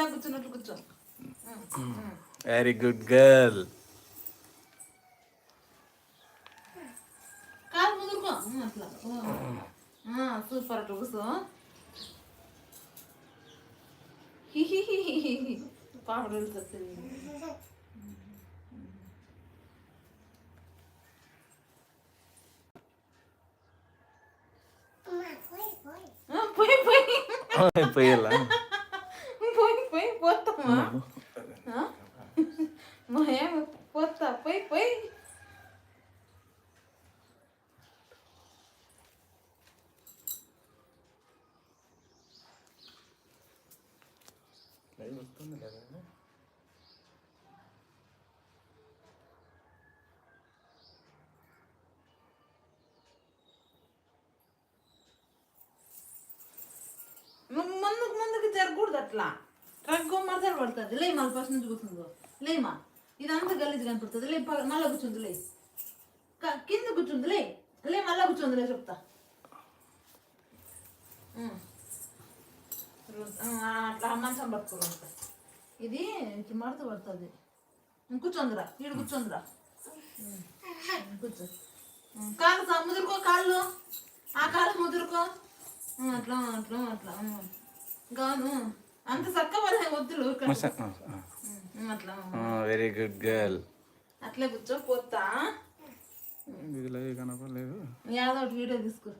ఇందా కూర్చున్నట్లు కూర్చో very good girl కాలు ముదురుకో. ఉమ్, అట్లా. ఆ, సూపర్ అట్లా కూర్చో. పాపడు పోయి పోయి. పోయి పోతామా? మా ఏమ పోతా పోయి పోయి నువ్వు ముందుకు ముందుకు జరగకూడదు అట్లా కడుక్కో మరదలు పడుతుంది. లే మళ్ళీ ఫస్ట్ నుంచి కూర్చుందో లేమా ఇదంతా గలీజ్ కనపడుతుంది. లే ప- కూర్చుంది లే. కింద కూర్చుంది లే. లే మళ్ళీ కూర్చుంది లే చెప్తా. అట్లా మంచం పట్టుకోవాలి ఇది ఇట్లా మడత పడుతుంది. కూర్చొందిరా ఈడు కూర్చోందిరా కూర్చో. కాళ్ళు ముదురుకో కాళ్ళు. ఆ కాళ్ళు ముదురుకో. అట్లా అట్లా అట్లా. గాను. అంత చక్క వాళ్ళ వద్దులు ఊరికే. ఉమ్, అట్లా. వెరీ గుడ్ గర్ల్ అట్లే కూర్చో పోతా. ఇదిలో కనపడలేదు యాదో ఒకటి వీడియో తీసుకో.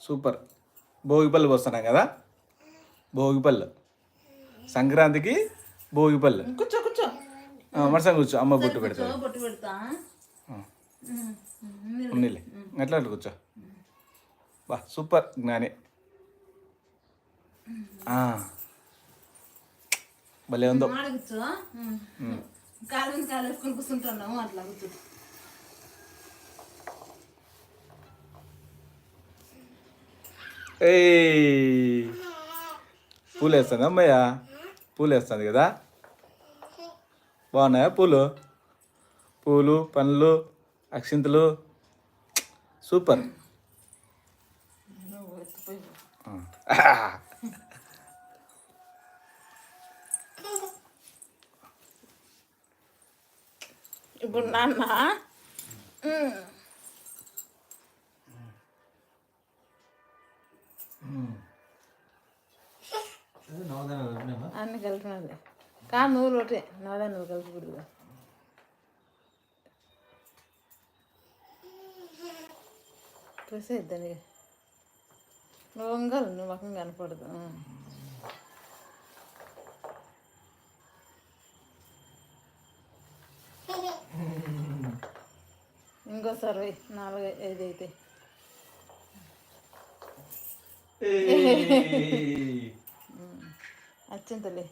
సూపర్. భోగిపళ్ళు పోస్తున్నాం కదా? భోగిపళ్ళు. సంక్రాంతికి కూర్చో కూర్చో. మరసం కూర్చో అమ్మ బొట్టు పెడతా. బొట్టు ఉన్నిలే. ఎట్లా అట్లా కూర్చో. బా సూపర్ జ్ఞాని. భలే ఉందో. కాలు కాలు వేసుకొని కూర్చుంటున్నాము అట్లా ఏయ్. పూలు వేస్తుంది అమ్మయ్య. పూలు వేస్తుంది కదా. బాగున్నాయా? పూలు. పూలు పండ్లు అక్షింతలు. సూపర్. ఇప్పుడు నాన్న. అన్ని కలిపినది కా నువ్వులు ఒకటే. నాదా నువ్వు కలిపకూడదు చూసేద్దని నువ్వు వంగాలి నువ్వు మొఖం కనపడదు. ఇంకోసారి. నాలుగు ఐదు అయితే. అచ్చింతలే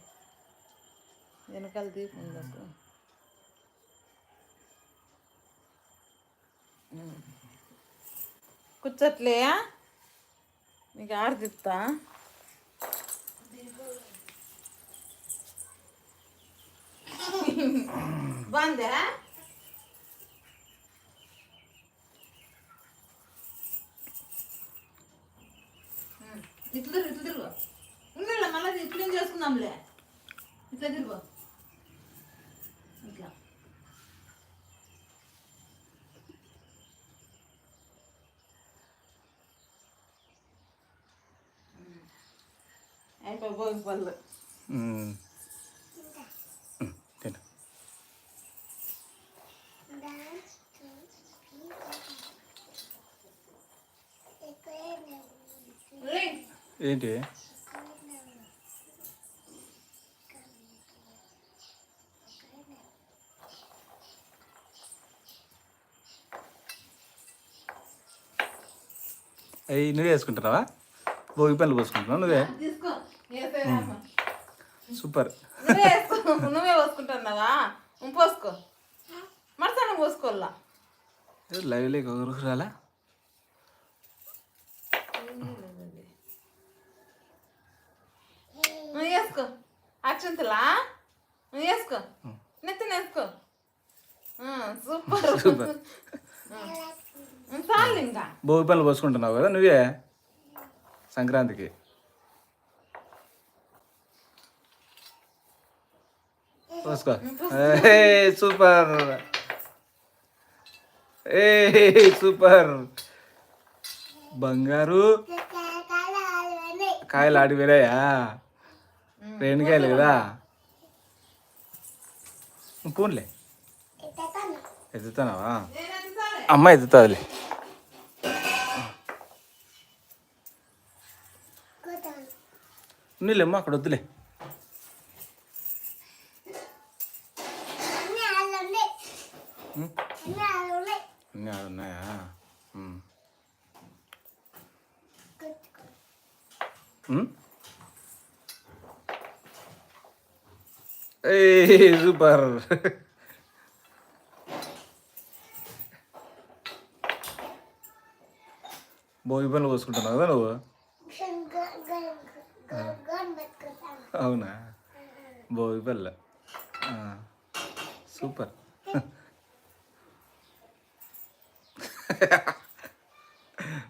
వెనకాల దీపం ఉందకు కూర్చోట్లే నీకు తిప్పుతా బాగుందా? ఇట్లా తిరుగు ఇట్లా తిరుగు. ఉండాలి మళ్ళీ ఇట్లా చేసుకుందాంలే? ఇట్లా తిరుగు ఇట్లా అయిపోయి భోగి పళ్ళు తిను. ఏంటి? అయ్యి నువ్వే వేసుకుంటున్నావా? భోగి పనులు పోసుకుంటున్నావు నువ్వే. సూపర్ నువ్వే వేసుకో నువ్వే పోసుకుంటున్నావా పోసుకో మరసన పోసుకోవాలా లైవ్ లేక ఒకరు రాలా నువ్వు వేసుకో అక్షంతలా నువ్వు వేసుకో నెత్తిన వేసుకో సూపర్ సూపర్ చాలు ఇంకా భోగి పనులు పోసుకుంటున్నావు కదా నువ్వే సంక్రాంతికి పోసుకో ఏ సూపర్ ఏ సూపర్ బంగారు. కాయలు ఆడి వేరాయా? రేణుకాయలు కదా? పూన్లే. చాలే అమ్మ ఎత్తుతుందిలే. నీళ్ళమ్మ అక్కడ వద్దులే. అన్నీ ఆడ ఉన్నాయా? ఉం. ఉం? ఏయ్ సూపర్. భోగి పనులు పోసుకుంటున్నావు కదా నువ్వు? అవునా? భోగి పల్ల సూపర్.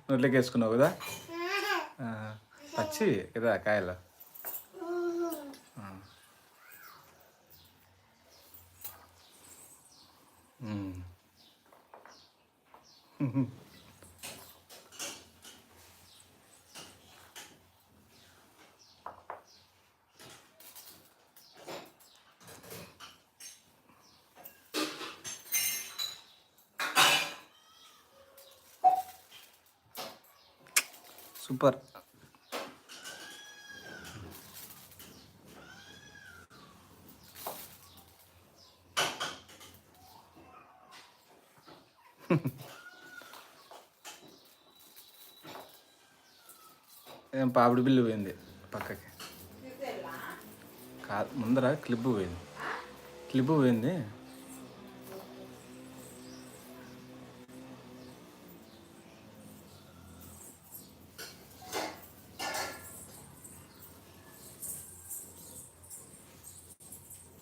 నోట్లోకి వేసుకున్నావు కదా పచ్చి కదా కాయలు? ఆ. సూపర్. ఏం పాపిడి బిల్లు పోయింది పక్కకి. కాదు ముందర క్లిప్ పోయింది. క్లిప్ పోయింది.